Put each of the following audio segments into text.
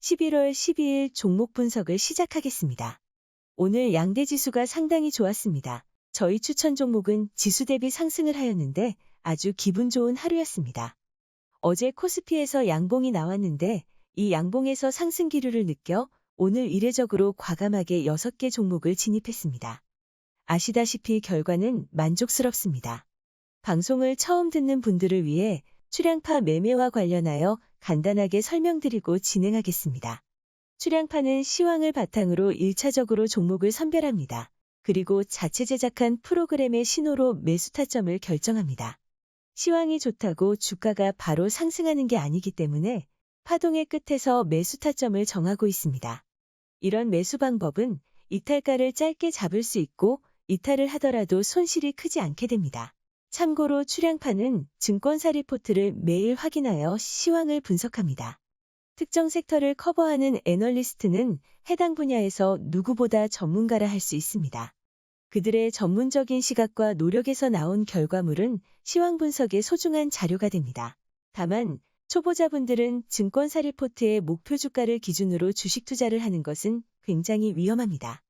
11월 12일 종목 분석을 시작하겠습니다. 오늘 양대 지수가 상당히 좋았습니다. 저희 추천 종목은 지수 대비 상승을 하였는데 아주 기분 좋은 하루였습니다. 어제 코스피에서 양봉이 나왔는데 이 양봉에서 상승 기류를 느껴 오늘 이례적으로 과감하게 6개 종목을 진입했습니다. 아시다시피 결과는 만족스럽습니다. 방송을 처음 듣는 분들을 위해 출량파 매매와 관련하여 간단하게 설명드리고 진행하겠습니다. 출량파는 시황을 바탕으로 1차적으로 종목을 선별합니다. 그리고 자체 제작한 프로그램의 신호로 매수 타점을 결정합니다. 시황이 좋다고 주가가 바로 상승하는 게 아니기 때문에 파동의 끝에서 매수 타점을 정하고 있습니다. 이런 매수 방법은 이탈가를 짧게 잡을 수 있고 이탈을 하더라도 손실이 크지 않게 됩니다. 참고로 출량파는 증권사 리포트를 매일 확인하여 시황을 분석합니다. 특정 섹터를 커버하는 애널리스트는 해당 분야에서 누구보다 전문가라 할 수 있습니다. 그들의 전문적인 시각과 노력에서 나온 결과물은 시황 분석의 소중한 자료가 됩니다. 다만 초보자분들은 증권사 리포트의 목표 주가를 기준으로 주식 투자를 하는 것은 굉장히 위험합니다.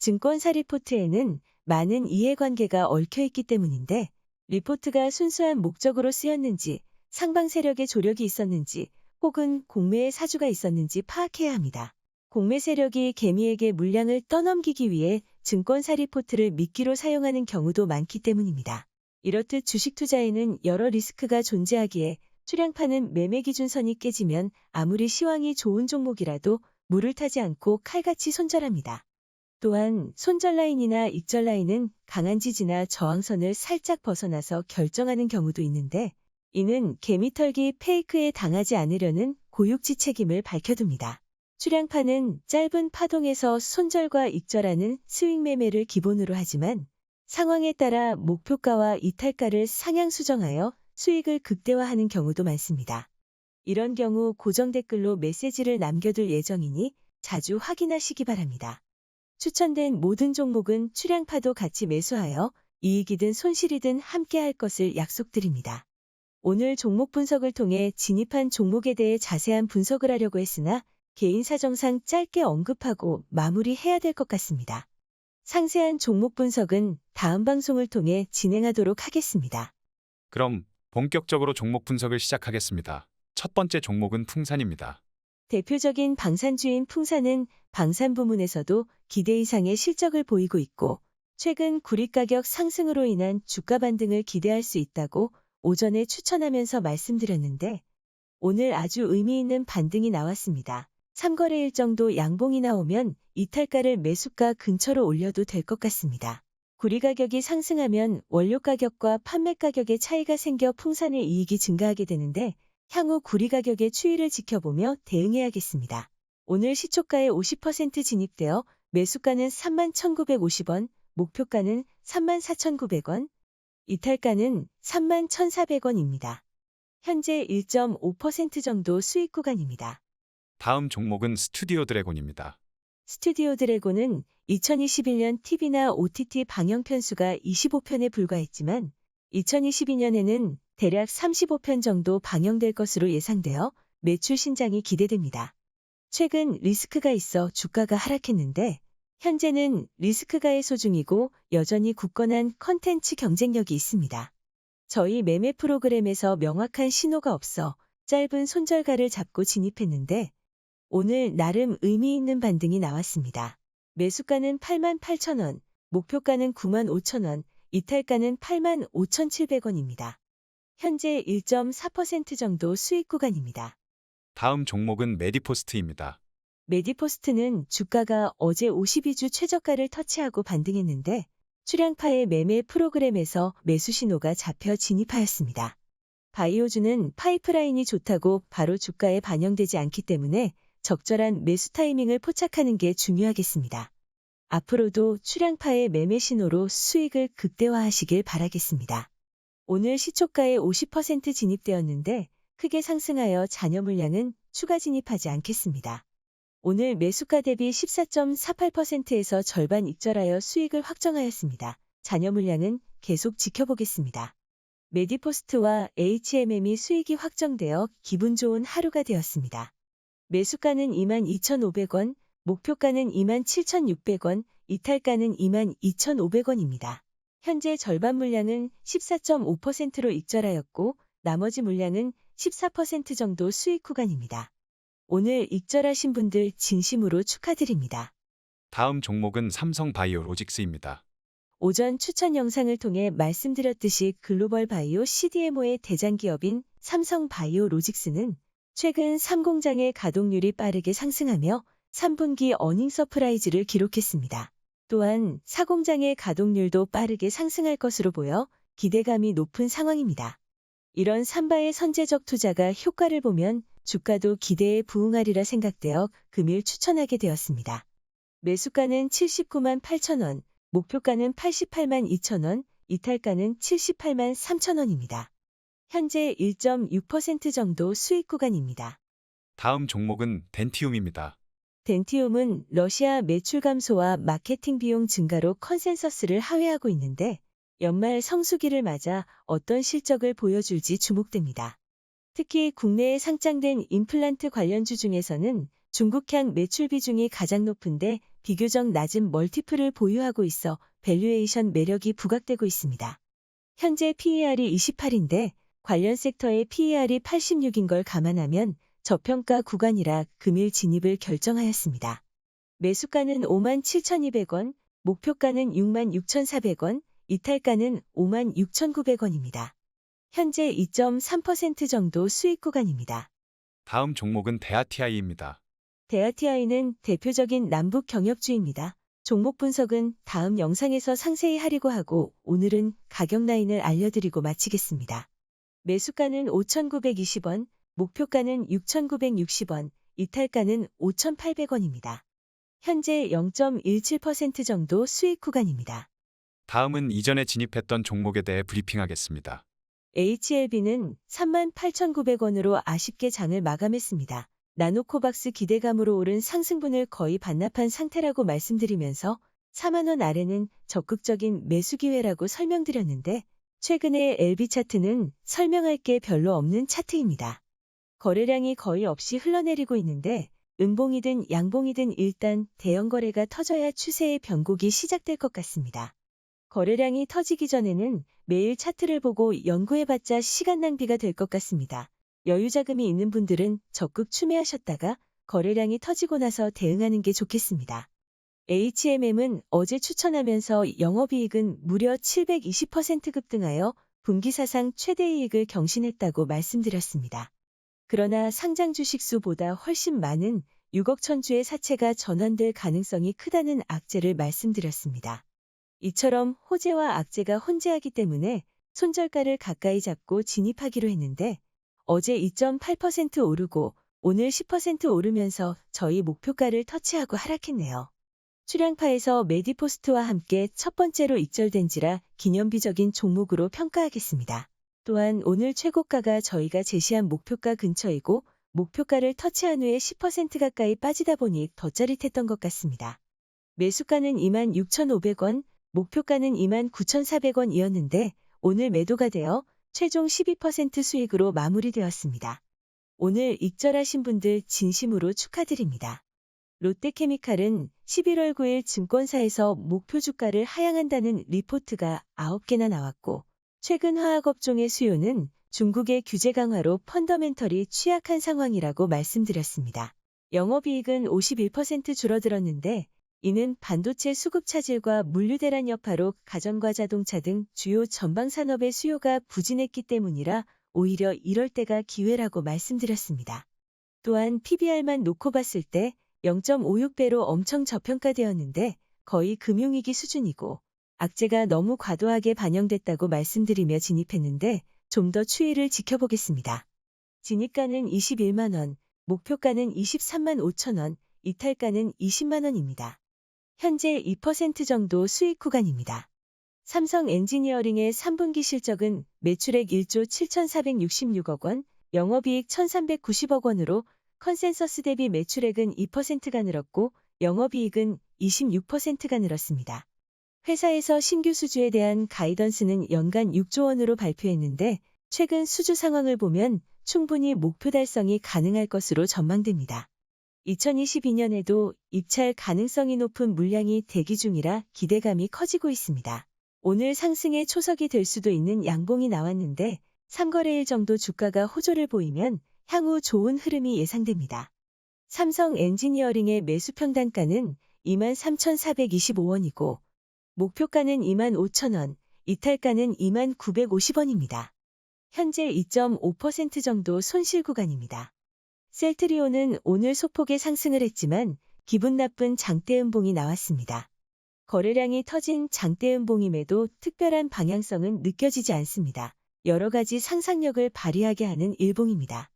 증권사 리포트에는 많은 이해관계가 얽혀 있기 때문인데 리포트가 순수한 목적으로 쓰였는지 상방 세력의 조력이 있었는지 혹은 공매의 사주가 있었는지 파악해야 합니다. 공매 세력이 개미에게 물량을 떠넘기기 위해 증권사 리포트를 미끼로 사용하는 경우도 많기 때문입니다. 이렇듯 주식 투자에는 여러 리스크가 존재하기에 출량파는 매매 기준선이 깨지면 아무리 시황이 좋은 종목이라도 물을 타지 않고 칼같이 손절합니다. 또한 손절 라인이나 익절 라인은 강한 지지나 저항선을 살짝 벗어나서 결정하는 경우도 있는데 이는 개미털기 페이크에 당하지 않으려는 고육지 책임을 밝혀둡니다. 출량파는 짧은 파동에서 손절과 익절하는 스윙 매매를 기본으로 하지만 상황에 따라 목표가와 이탈가를 상향 수정하여 수익을 극대화하는 경우도 많습니다. 이런 경우 고정 댓글로 메시지를 남겨둘 예정이니 자주 확인하시기 바랍니다. 추천된 모든 종목은 출량파도 같이 매수하여 이익이든 손실이든 함께 할 것을 약속드립니다. 오늘 종목 분석을 통해 진입한 종목에 대해 자세한 분석을 하려고 했으나 개인 사정상 짧게 언급하고 마무리해야 될 것 같습니다. 상세한 종목 분석은 다음 방송을 통해 진행하도록 하겠습니다. 그럼 본격적으로 종목 분석을 시작하겠습니다. 첫 번째 종목은 풍산입니다. 대표적인 방산주인 풍산은 방산 부문에서도 기대 이상의 실적을 보이고 있고 최근 구리 가격 상승으로 인한 주가 반등을 기대할 수 있다고 오전에 추천하면서 말씀드렸는데 오늘 아주 의미 있는 반등이 나왔습니다. 3거래일 정도 양봉이 나오면 이탈가를 매수가 근처로 올려도 될 것 같습니다. 구리 가격이 상승하면 원료 가격과 판매 가격의 차이가 생겨 풍산의 이익이 증가하게 되는데 향후 구리 가격의 추이를 지켜보며 대응해야겠습니다. 오늘 시초가의 50% 진입되어 매수가는 31,950원, 목표가는 34,900원, 이탈가는 31,400원입니다. 현재 1.5% 정도 수익 구간입니다. 다음 종목은 스튜디오 드래곤입니다. 스튜디오 드래곤은 2021년 TV나 OTT 방영 편수가 25편에 불과했지만 2022년에는 대략 35편 정도 방영될 것으로 예상되어 매출 신장이 기대됩니다. 최근 리스크가 있어 주가가 하락했는데 현재는 리스크가 해소 중이고 여전히 굳건한 컨텐츠 경쟁력이 있습니다. 저희 매매 프로그램에서 명확한 신호가 없어 짧은 손절가를 잡고 진입했는데 오늘 나름 의미 있는 반등이 나왔습니다. 매수가는 88,000원, 목표가는 95,000원, 이탈가는 85,700원입니다. 현재 1.4% 정도 수익 구간입니다. 다음 종목은 메디포스트입니다. 메디포스트는 주가가 어제 52주 최저가를 터치하고 반등했는데 출량파의 매매 프로그램에서 매수 신호가 잡혀 진입하였습니다. 바이오주는 파이프라인이 좋다고 바로 주가에 반영되지 않기 때문에 적절한 매수 타이밍을 포착하는 게 중요하겠습니다. 앞으로도 출량파의 매매 신호로 수익을 극대화하시길 바라겠습니다. 오늘 시초가의 50% 진입되었는데 크게 상승하여 잔여 물량은 추가 진입하지 않겠습니다. 오늘 매수가 대비 14.48%에서 절반 익절하여 수익을 확정하였습니다. 잔여 물량은 계속 지켜보겠습니다. 메디포스트와 HMM이 수익이 확정되어 기분 좋은 하루가 되었습니다. 매수가는 22,500원, 목표가는 27,600원, 이탈가는 22,500원입니다. 현재 절반 물량은 14.5%로 익절하였고 나머지 물량은 14% 정도 수익 구간입니다. 오늘 익절하신 분들 진심으로 축하드립니다. 다음 종목은 삼성바이오로직스입니다. 오전 추천 영상을 통해 말씀드렸듯이 글로벌 바이오 CDMO의 대장 기업인 삼성 바이오로직스는 최근 3공장의 가동률이 빠르게 상승하며 3분기 어닝 서프라이즈를 기록했습니다. 또한 4공장의 가동률도 빠르게 상승할 것으로 보여 기대감이 높은 상황입니다. 이런 삼바의 선제적 투자가 효과를 보면 주가도 기대에 부응하리라 생각되어 금일 추천하게 되었습니다. 매수가는 79만 8천원, 목표가는 88만 2천원, 이탈가는 78만 3천원입니다. 현재 1.6% 정도 수익 구간입니다. 다음 종목은 덴티움입니다. 덴티움은 러시아 매출 감소와 마케팅 비용 증가로 컨센서스를 하회하고 있는데 연말 성수기를 맞아 어떤 실적을 보여줄지 주목됩니다. 특히 국내에 상장된 임플란트 관련주 중에서는 중국향 매출 비중이 가장 높은데 비교적 낮은 멀티플을 보유하고 있어 밸류에이션 매력이 부각되고 있습니다. 현재 PER이 28인데 관련 섹터의 PER이 86인 걸 감안하면 저평가 구간이라 금일 진입을 결정하였습니다. 매수가는 57,200원, 목표가는 66,400원, 이탈가는 56,900원입니다. 현재 2.3% 정도 수익 구간입니다. 다음 종목은 데아티아이입니다. 데아티아이는 대표적인 남북 경협주입니다. 종목 분석은 다음 영상에서 상세히 하려고 하고 오늘은 가격 라인을 알려드리고 마치겠습니다. 매수가는 5,920원, 목표가는 6,960원, 이탈가는 5,800원입니다. 현재 0.17% 정도 수익 구간입니다. 다음은 이전에 진입했던 종목에 대해 브리핑하겠습니다. HLB는 38,900원으로 아쉽게 장을 마감했습니다. 나노코박스 기대감으로 오른 상승분을 거의 반납한 상태라고 말씀드리면서 4만원 아래는 적극적인 매수 기회라고 설명드렸는데 최근에 LB 차트는 설명할 게 별로 없는 차트입니다. 거래량이 거의 없이 흘러내리고 있는데 음봉이든 양봉이든 일단 대형 거래가 터져야 추세의 변곡이 시작될 것 같습니다. 거래량이 터지기 전에는 매일 차트를 보고 연구해봤자 시간 낭비가 될 것 같습니다. 여유 자금이 있는 분들은 적극 추매하셨다가 거래량이 터지고 나서 대응하는 게 좋겠습니다. HMM은 어제 추천하면서 영업이익은 무려 720% 급등하여 분기 사상 최대이익을 경신했다고 말씀드렸습니다. 그러나 상장 주식 수보다 훨씬 많은 6억 천주의 사채가 전환될 가능성이 크다는 악재를 말씀드렸습니다. 이처럼 호재와 악재가 혼재하기 때문에 손절가를 가까이 잡고 진입하기로 했는데 어제 2.8% 오르고 오늘 10% 오르면서 저희 목표가를 터치하고 하락했네요. 출량파에서 메디포스트와 함께 첫 번째로 익절된지라 기념비적인 종목으로 평가하겠습니다. 또한 오늘 최고가가 저희가 제시한 목표가 근처이고 목표가를 터치한 후에 10% 가까이 빠지다 보니 더 짜릿했던 것 같습니다. 매수가는 26,500원, 목표가는 29,400원이었는데 오늘 매도가 되어 최종 12% 수익으로 마무리되었습니다. 오늘 익절하신 분들 진심으로 축하드립니다. 롯데케미칼은 11월 9일 증권사에서 목표 주가를 하향한다는 리포트가 9개나 나왔고 최근 화학업종의 수요는 중국의 규제 강화로 펀더멘털이 취약한 상황이라고 말씀드렸습니다. 영업이익은 51% 줄어들었는데 이는 반도체 수급 차질과 물류 대란 여파로 가전과 자동차 등 주요 전방 산업의 수요가 부진했기 때문이라 오히려 이럴 때가 기회라고 말씀드렸습니다. 또한 PBR만 놓고 봤을 때 0.56배로 엄청 저평가되었는데 거의 금융위기 수준이고 악재가 너무 과도하게 반영됐다고 말씀드리며 진입했는데 좀 더 추이를 지켜보겠습니다. 진입가는 21만원, 목표가는 23만 5천원, 이탈가는 20만원입니다. 현재 2% 정도 수익 구간입니다. 삼성 엔지니어링의 3분기 실적은 매출액 1조 7,466억 원, 영업이익 1,390억 원으로 컨센서스 대비 매출액은 2%가 늘었고 영업이익은 26%가 늘었습니다. 회사에서 신규 수주에 대한 가이던스는 연간 6조 원으로 발표했는데 최근 수주 상황을 보면 충분히 목표 달성이 가능할 것으로 전망됩니다. 2022년에도 입찰 가능성이 높은 물량이 대기 중이라 기대감이 커지고 있습니다. 오늘 상승의 초석이 될 수도 있는 양봉이 나왔는데 3거래일 정도 주가가 호조를 보이면 향후 좋은 흐름이 예상됩니다. 삼성 엔지니어링의 매수 평단가는 23,425원이고 목표가는 25,000원, 이탈가는 2,950원입니다. 현재 2.5% 정도 손실 구간입니다. 셀트리온은 오늘 소폭의 상승을 했지만 기분 나쁜 장대음봉이 나왔습니다. 거래량이 터진 장대음봉임에도 특별한 방향성은 느껴지지 않습니다. 여러 가지 상상력을 발휘하게 하는 일봉입니다.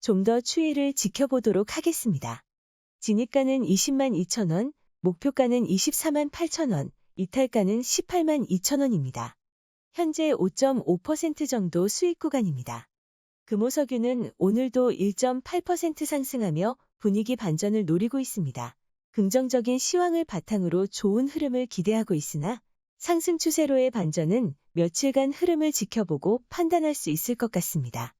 좀 더 추이를 지켜보도록 하겠습니다. 진입가는 20만 2천원, 목표가는 24만 8천원, 이탈가는 18만 2천원입니다. 현재 5.5% 정도 수익 구간입니다. 금호석유는 오늘도 1.8% 상승하며 분위기 반전을 노리고 있습니다. 긍정적인 시황을 바탕으로 좋은 흐름을 기대하고 있으나 상승 추세로의 반전은 며칠간 흐름을 지켜보고 판단할 수 있을 것 같습니다.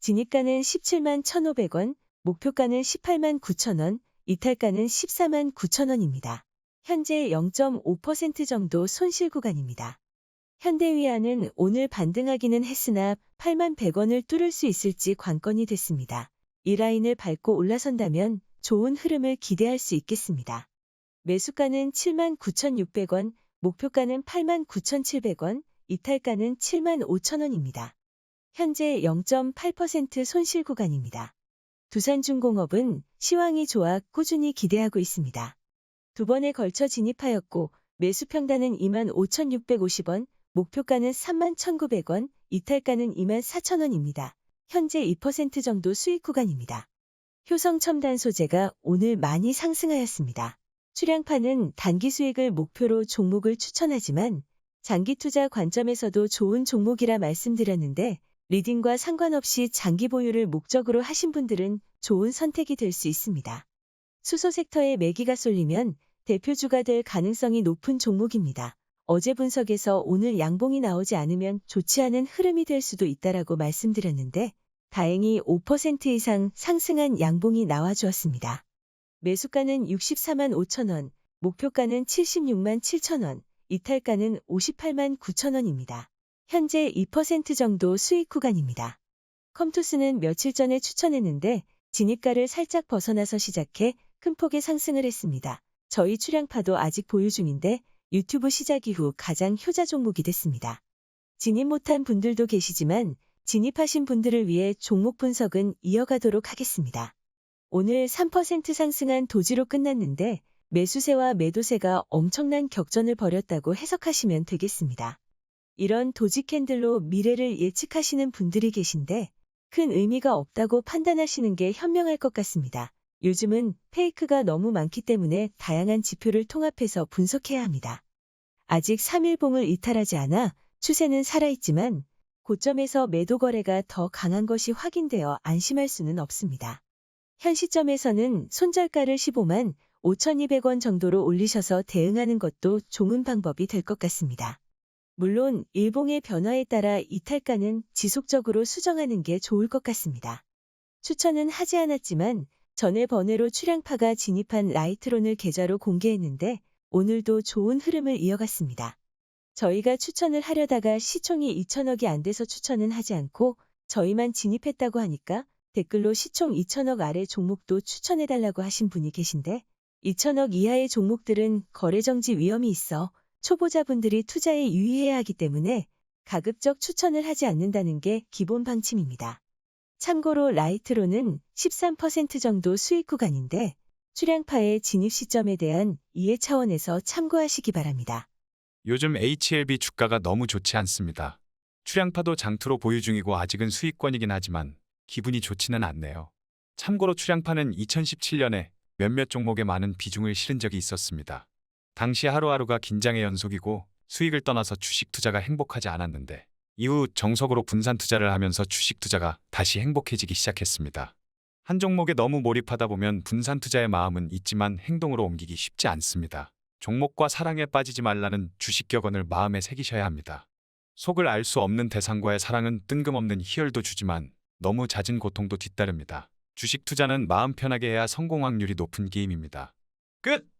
진입가는 17만 1,500원, 목표가는 18만 9천원, 이탈가는 14만 9천원입니다. 현재 0.5% 정도 손실 구간입니다. 현대위아는 오늘 반등하기는 했으나 8만 100원을 뚫을 수 있을지 관건이 됐습니다. 이 라인을 밟고 올라선다면 좋은 흐름을 기대할 수 있겠습니다. 매수가는 7만 9,600원, 목표가는 8만 9,700원, 이탈가는 7만 5천원입니다. 현재 0.8% 손실 구간입니다. 두산중공업은 시황이 좋아 꾸준히 기대하고 있습니다. 두 번에 걸쳐 진입하였고 매수 평단은 25,650원, 목표가는 31,900원, 이탈가는 24,000원입니다. 현재 2% 정도 수익 구간입니다. 효성 첨단 소재가 오늘 많이 상승하였습니다. 출량파는 단기 수익을 목표로 종목을 추천하지만 장기 투자 관점에서도 좋은 종목이라 말씀드렸는데 리딩과 상관없이 장기 보유를 목적으로 하신 분들은 좋은 선택이 될 수 있습니다. 수소 섹터에 매기가 쏠리면 대표주가 될 가능성이 높은 종목입니다. 어제 분석에서 오늘 양봉이 나오지 않으면 좋지 않은 흐름이 될 수도 있다라고 말씀드렸는데 다행히 5% 이상 상승한 양봉이 나와주었습니다. 매수가는 64만 5천원, 목표가는 76만 7천원, 이탈가는 58만 9천원입니다. 현재 2% 정도 수익 구간입니다. 컴투스는 며칠 전에 추천했는데 진입가를 살짝 벗어나서 시작해 큰 폭의 상승을 했습니다. 저희 출량파도 아직 보유 중인데 유튜브 시작 이후 가장 효자 종목이 됐습니다. 진입 못한 분들도 계시지만 진입하신 분들을 위해 종목 분석은 이어가도록 하겠습니다. 오늘 3% 상승한 도지로 끝났는데 매수세와 매도세가 엄청난 격전을 벌였다고 해석하시면 되겠습니다. 이런 도지 캔들로 미래를 예측하시는 분들이 계신데 큰 의미가 없다고 판단하시는 게 현명할 것 같습니다. 요즘은 페이크가 너무 많기 때문에 다양한 지표를 통합해서 분석해야 합니다. 아직 3일봉을 이탈하지 않아 추세는 살아있지만 고점에서 매도 거래가 더 강한 것이 확인되어 안심할 수는 없습니다. 현 시점에서는 손절가를 15만 5,200원 정도로 올리셔서 대응하는 것도 좋은 방법이 될 것 같습니다. 물론 일봉의 변화에 따라 이탈가는 지속적으로 수정하는 게 좋을 것 같습니다. 추천은 하지 않았지만 전에 번외로 출량파가 진입한 라이트론을 계좌로 공개했는데 오늘도 좋은 흐름을 이어갔습니다. 저희가 추천을 하려다가 시총이 2천억이 안 돼서 추천은 하지 않고 저희만 진입했다고 하니까 댓글로 시총 2천억 아래 종목도 추천해달라고 하신 분이 계신데 2천억 이하의 종목들은 거래정지 위험이 있어 초보자분들이 투자에 유의해야 하기 때문에 가급적 추천을 하지 않는다는 게 기본 방침입니다. 참고로 라이트로는 13% 정도 수익 구간인데 출량파의 진입 시점에 대한 이해 차원에서 참고하시기 바랍니다. 요즘 HLB 주가가 너무 좋지 않습니다. 출양파도 장투로 보유 중이고 아직은 수익권이긴 하지만 기분이 좋지는 않네요. 참고로 출양파는 2017년에 몇몇 종목에 많은 비중을 실은 적이 있었습니다. 당시 하루하루가 긴장의 연속이고 수익을 떠나서 주식 투자가 행복하지 않았는데 이후 정석으로 분산 투자를 하면서 주식 투자가 다시 행복해지기 시작했습니다. 한 종목에 너무 몰입하다 보면 분산 투자의 마음은 있지만 행동으로 옮기기 쉽지 않습니다. 종목과 사랑에 빠지지 말라는 주식 격언을 마음에 새기셔야 합니다. 속을 알 수 없는 대상과의 사랑은 뜬금없는 희열도 주지만 너무 잦은 고통도 뒤따릅니다. 주식 투자는 마음 편하게 해야 성공 확률이 높은 게임입니다. 끝!